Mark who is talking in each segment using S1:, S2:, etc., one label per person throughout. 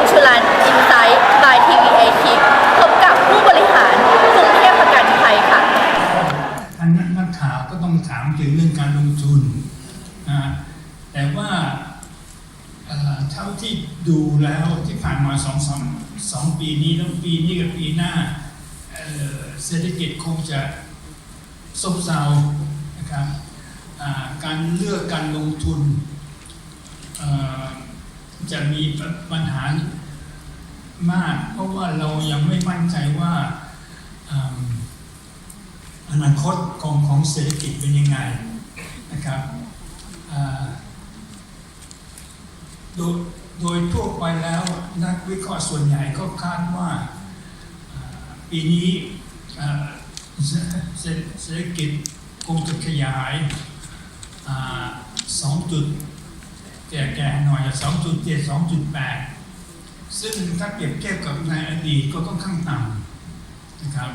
S1: Insurance Insight by TVA k i พบกับผู้บริหารกรุงเทพประกันภัยค่ะ
S2: อันนั้นนักข่าวก็ต้องถามถึงเรื่องการลงทุนนะแต่ว่าเท่าที่ดูแล้วที่ผ่านมาสองสองสองปีนี้แล้วปีนี้กับปีหน้าเอ่อเศรษฐกิจคงจะซบเซานะครับการเลือกการลงทุนอ จะมีปัญหามาก เพราะว่าเรายังไม่มั่นใจว่าอนาคตของของเศรษฐกิจเป็นยังไงนะครับโดยโดยทั่วไปแล้วนักวิเคราะห์ส่วนใหญ่ก็คาดว่าปีนี้เศรษฐกิจคงจะขยาย 2 แจกแจกหน่อยองจุ2.7 2.8ซึ่งถ้าเปรียบเทียบกับในอดีตก็ค่อนข้างต่ำนะครับ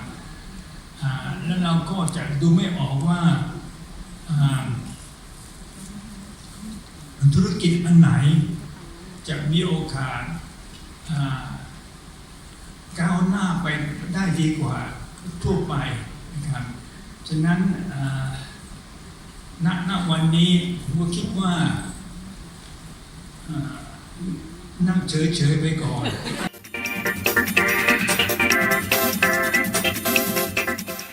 S2: แล้วเราก็จะดูไม่ออกว่าธุรกิจอันไหนจะมีโอกาสก้าวหน้าไปได้ดีกว่าทั่วไปนะครับ ฉะนั้นณณวันนี้ผมคิดว่า นั่งเฉยๆไปก่อน